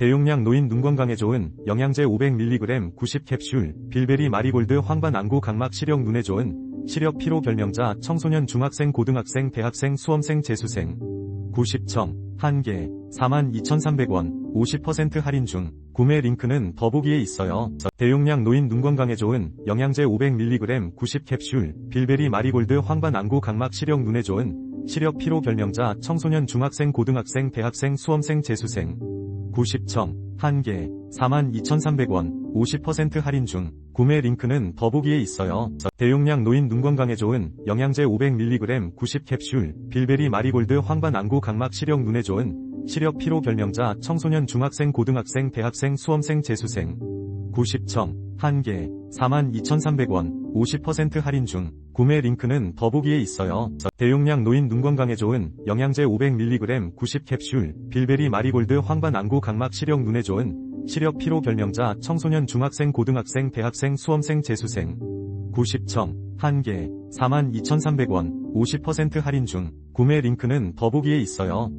대용량 노인 눈 건강에 좋은 영양제 500mg 90캡슐, 빌베리 마리골드 황반 안구 각막 시력 눈에 좋은 시력 피로 결명자 청소년 중학생 고등학생 대학생 수험생 재수생 90청 1개 42,300원 50% 할인 중 구매 링크는 더보기에 있어요. 대용량 노인 눈 건강에 좋은 영양제 500mg 90캡슐, 빌베리 마리골드 황반 안구 각막 시력 눈에 좋은 시력 피로 결명자 청소년 중학생 고등학생 대학생 수험생 재수생 90청 1개 42,300원 50% 할인 중 구매 링크는 더보기에 있어요. 대용량 노인 눈 건강에 좋은 영양제 500mg 90캡슐, 빌베리 마리골드 황반 안구 각막 시력 눈에 좋은 시력 피로 결명자 청소년 중학생 고등학생 대학생 수험생 재수생 90청 1개 42,300원 50% 할인 중 구매 링크는 더보기에 있어요. 대용량 노인 눈 건강에 좋은 영양제 500mg 90캡슐, 빌베리 마리골드 황반 안구 각막 시력 눈에 좋은 시력 피로 결명자 청소년 중학생 고등학생 대학생 수험생 재수생 90청 1개 42,300원 50% 할인 중 구매 링크는 더보기에 있어요.